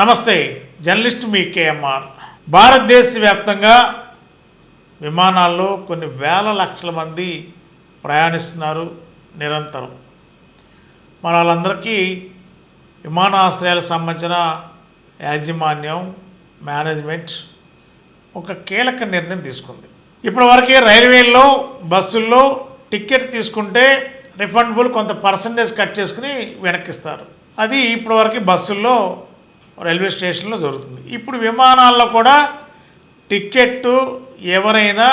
నమస్తే జర్నలిస్ట్ మీ కేఎంఆర్. భారతదేశ వ్యాప్తంగా విమానాల్లో కొన్ని వేల లక్షల మంది ప్రయాణిస్తున్నారు నిరంతరం. మన వాళ్ళందరికీ విమానాశ్రయాలకు సంబంధించిన యాజమాన్యం మేనేజ్మెంట్ ఒక కీలక నిర్ణయం తీసుకుంది. ఇప్పటివరకు రైల్వేల్లో బస్సుల్లో టికెట్ తీసుకుంటే రిఫండబుల్ కొంత పర్సంటేజ్ కట్ చేసుకుని వెనక్కిస్తారు. అది ఇప్పటివరకు బస్సుల్లో రైల్వే స్టేషన్లో జరుగుతుంది. ఇప్పుడు విమానాల్లో కూడా టిక్కెట్టు ఎవరైనా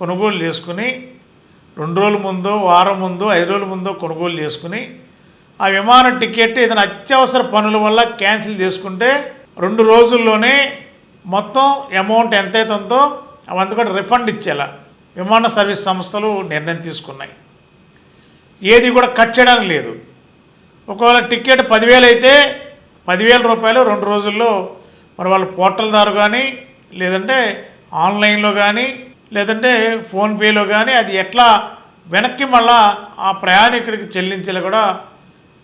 కొనుగోలు చేసుకుని రెండు రోజుల ముందు వారం ముందు ఐదు రోజుల ముందు కొనుగోలు చేసుకుని ఆ విమాన టికెట్ ఏదైనా అత్యవసర పనుల వల్ల క్యాన్సిల్ చేసుకుంటే రెండు రోజుల్లోనే మొత్తం అమౌంట్ ఎంత అవుతుందో అవంతా కూడా రిఫండ్ ఇచ్చేలా విమాన సర్వీస్ సంస్థలు నిర్ణయం తీసుకున్నాయి. ఏది కూడా కట్ చేయడానికి లేదు. ఒకవేళ టికెట్ పదివేలు అయితే పదివేల రూపాయలు రెండు రోజుల్లో మరి వాళ్ళ పోర్టల్ ద్వారా కానీ లేదంటే ఆన్లైన్లో కానీ లేదంటే ఫోన్పేలో కానీ అది ఎట్లా వెనక్కి మళ్ళా ఆ ప్రయాణికుడికి చెల్లించేలా కూడా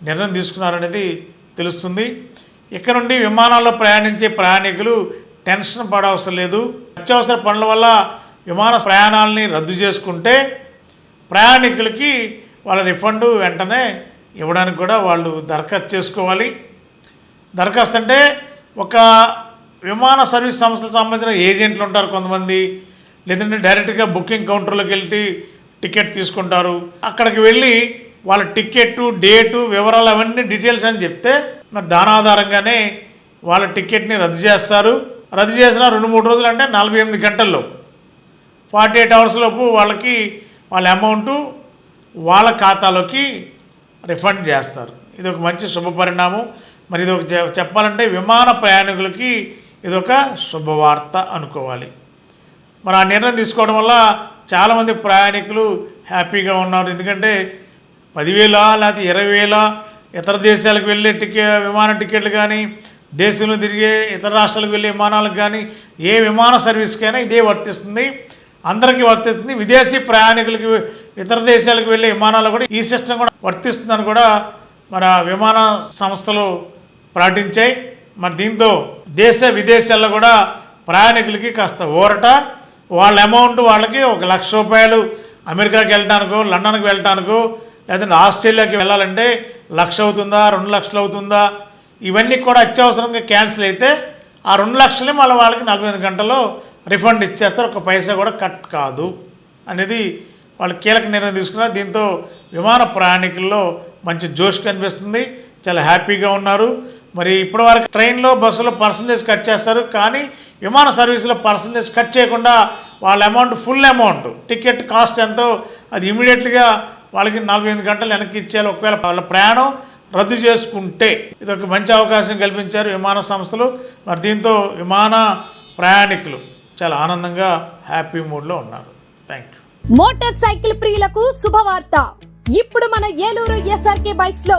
నిర్ణయం తీసుకున్నారనేది తెలుస్తుంది. ఇక్కడ నుండి విమానాల్లో ప్రయాణించే ప్రయాణికులు టెన్షన్ పడవసరం లేదు. అత్యవసర పనుల వల్ల విమాన ప్రయాణాలని రద్దు చేసుకుంటే ప్రయాణికులకి వాళ్ళ రిఫండ్ వెంటనే ఇవ్వడానికి కూడా వాళ్ళు దరఖాస్తు చేసుకోవాలి. దరఖాస్తు అంటే ఒక విమాన సర్వీస్ సంస్థలకు సంబంధించిన ఏజెంట్లు ఉంటారు కొంతమంది. లేదంటే డైరెక్ట్గా బుకింగ్ కౌంటర్లోకి వెళ్ళి టికెట్ తీసుకుంటారు. అక్కడికి వెళ్ళి వాళ్ళ టికెట్ డేటు వివరాలు అవన్నీ డీటెయిల్స్ అని చెప్తే మరి దాని ఆధారంగానే వాళ్ళ టికెట్ని రద్దు చేస్తారు. రద్దు చేసిన రెండు మూడు రోజులు అంటే నలభై ఎనిమిది గంటల్లో. ఫార్టీ ఎయిట్ అవర్స్ లోపు వాళ్ళకి వాళ్ళ అమౌంటు వాళ్ళ ఖాతాలోకి రిఫండ్ చేస్తారు. ఇది ఒక మంచి శుభ పరిణామం మరి ఇది ఒక చెప్పాలంటే విమాన ప్రయాణికులకి ఇది ఒక శుభవార్త అనుకోవాలి. మరి ఆ నిర్ణయం తీసుకోవడం వల్ల చాలామంది ప్రయాణికులు హ్యాపీగా ఉన్నారు. ఎందుకంటే పదివేల లేకపోతే ఇరవై వేల ఇతర దేశాలకు వెళ్ళే టికె విమాన టికెట్లు కానీ దేశంలో తిరిగే ఇతర రాష్ట్రాలకు వెళ్ళే విమానాలకు కానీ ఏ విమాన సర్వీస్కైనా ఇదే వర్తిస్తుంది. అందరికీ వర్తిస్తుంది. విదేశీ ప్రయాణికులకి ఇతర దేశాలకు వెళ్ళే విమానాలు కూడా ఈ సిస్టమ్ కూడా వర్తిస్తుందని కూడా మన విమాన సంస్థలు ప్రకటించాయి మరి దీంతో దేశ విదేశాల్లో కూడా ప్రయాణికులకి కాస్త ఊరట. వాళ్ళ అమౌంట్ వాళ్ళకి ఒక లక్ష రూపాయలు అమెరికాకి వెళ్ళటానికో లండన్కి వెళ్ళటానికో లేదంటే ఆస్ట్రేలియాకి వెళ్ళాలంటే లక్ష అవుతుందా రెండు లక్షలు అవుతుందా? ఇవన్నీ కూడా అత్యవసరంగా క్యాన్సిల్ అయితే ఆ రెండు లక్షలే మళ్ళీ వాళ్ళకి నలభై ఐదు గంటల్లో రిఫండ్ ఇచ్చేస్తారు. ఒక పైసా కూడా కట్ కాదు అనేది వాళ్ళు కీలక నిర్ణయం తీసుకున్నారు. దీంతో విమాన ప్రయాణికుల్లో మంచి జోష్ కనిపిస్తుంది. చాలా హ్యాపీగా ఉన్నారు. మరి ఇప్పటివరకు ట్రైన్లో బస్సులో పర్సంటేజ్ కట్ చేస్తారు. కానీ విమాన సర్వీసులో పర్సంటేజ్ కట్ చేయకుండా వాళ్ళ amount full amount ticket cost ఎంతో అది ఇమీడియట్గా వాళ్ళకి నలభై ఎనిమిది గంటలు వెనక్కి ఇచ్చేయాలి. ఒకవేళ వాళ్ళ ప్రయాణం రద్దు చేసుకుంటే ఇది ఒక మంచి అవకాశం కల్పించారు విమాన సంస్థలు. మరి దీంతో విమాన ప్రయాణికులు చాలా ఆనందంగా హ్యాపీ మూడ్లో ఉన్నారు. థ్యాంక్ యూ మోటార్ సైకిల్ ప్రియులకు శుభవార్త. ఇప్పుడు మన ఏలూరు ఎస్ఆర్కే బైక్స్లో